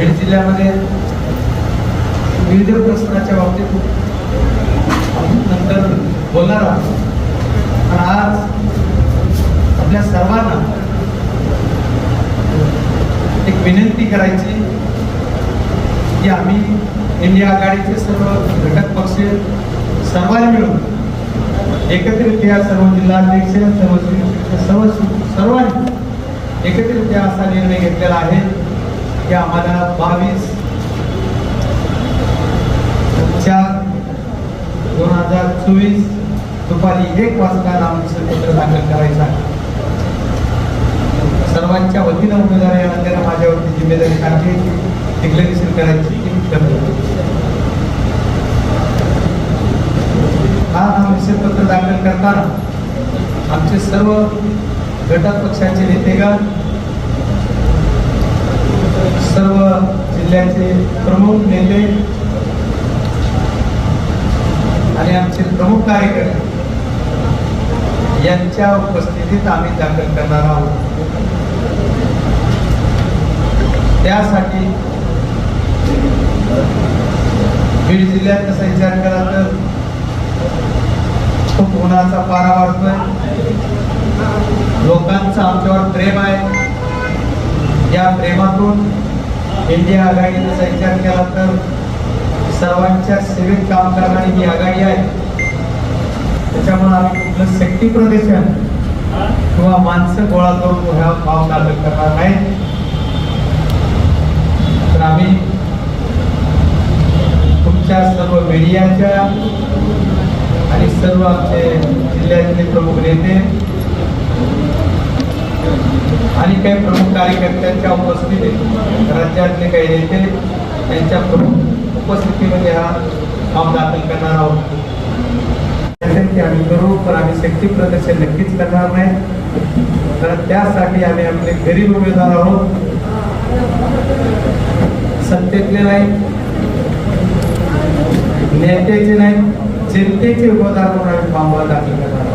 बीड जिल्ह्यामध्ये विविध प्रश्नाच्या बाबतीत नंतर बोलणार आहोत. पण आज आपल्या सर्वांना एक विनंती करायची की आम्ही इंडिया आघाडीचे सर्व घटक पक्ष सर्वांनी मिळून एकत्रितरित्या सर्व जिल्हाध्यक्ष सर्व सर्व सर्वांनी एकत्रितरित्या असा निर्णय घेतलेला आहे. की आम्हाला बावीस चार दोन हजार चोवीस दुपारी एक वाजता नामांकन पत्र दाखल करायचं आहे. सर्वांच्या वतीनं उमेदवार या नंतर माझ्यावरती जिम्मेदारी टाकली डिक्लेरेशन करायची हा नामनिश्चित पत्र दाखल करताना आमचे सर्व घटक पक्षाचे नेतेगण सर्व जिल्ह्याचे प्रमुख नेते आणि आमचे प्रमुख कार्यकर्ते यांच्या उपस्थितीत आम्ही दाखल करणार आहोत. त्यासाठी बीड जिल्ह्यात तसा विचार केला तर खूप उन्हाचा पारा वाढतोय. लोकांचं आमच्यावर प्रेम आहे. या प्रेमातून इंडिया आघाडी जसा विचार केला तर सर्वांच्या सेवेत काम करणारी ही आघाडी आहे. त्याच्यामुळे आम्ही कुठलं सेक्टी प्रदेशन किंवा माणसं गोळा करून ह्या भाव दाखल करणार नाही. तर आम्ही तुमच्या सर्व मीडियाच्या आणि सर्व आमचे जिल्ह्यातले प्रमुख नेते आणि काही प्रमुख कार्यकर्त्यांच्या उपस्थितीत राज्यातले काही नेते त्यांच्या प्रमुख उपस्थितीमध्ये हा फॉर्म दाखल करणार आहोत. की आम्ही करू पण आम्ही शक्ती प्रदर्शन नक्कीच करणार नाही. तर त्यासाठी आम्ही आपले गरीब उमेदवार आहोत. सत्तेतले नाही नेत्याचे नाही जनतेचे उमेदवार म्हणून आम्ही फॉर्मला दाखल करणार आहोत.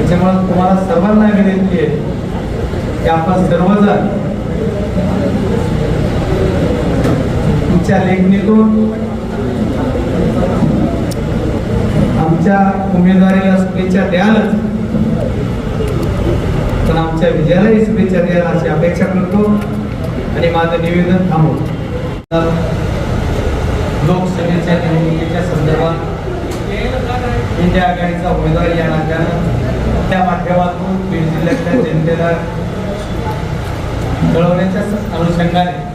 त्याच्यामुळे तुम्हाला सर्वांना विनंती आहे की आपण सर्वजण तुमच्या लेखणीतून आमच्या उमेदवारीला शुभेच्छा द्यालच. पण आमच्या विजयालाही शुभेच्छा द्याल अशी अपेक्षा करतो आणि माझं निवेदन थांबवतो. लोकसभेच्या निवडणुकीच्या संदर्भात इंडिया आघाडीचा उमेदवार या नात्यानं त्या माध्यमातून बीड जिल्ह्यातल्या जनतेला कळवण्याच्या अनुषंगाने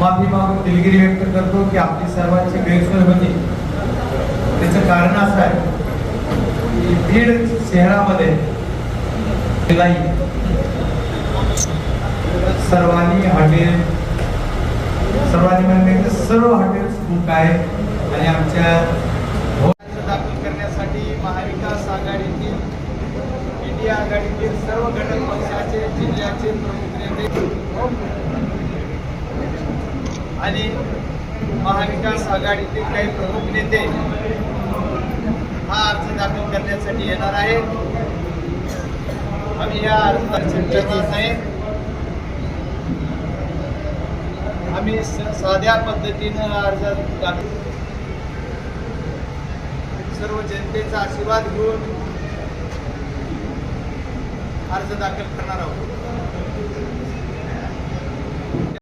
माफी मागून दिलगिरी व्यक्त करतो की आपली सर्वांची गैरसोय होती. त्याचं कारण असं आहे की बीड शहरामध्ये नाही सर्वांनी हॉटेल सर्वांनी म्हणणे तर सर्व हॉटेल बुक आहे आणि आमच्या भोजनाचं दाखल करण्यासाठी महाविकास आघाडीतील इंडिया आघाडीतील सर्व घटक पक्षाचे जिल्ह्याचे प्रमुख नेते आणि महाविकास आघाडीतील काही प्रमुख नेते हा अर्ज दाखल करण्यासाठी येणार आहे आम्ही या अर्जाची करणार नाही. आम्ही स- साध्या पद्धतीनं अर्ज दाखल सर्व जनतेचा आशीर्वाद घेऊन अर्ज दाखल करणार आहोत.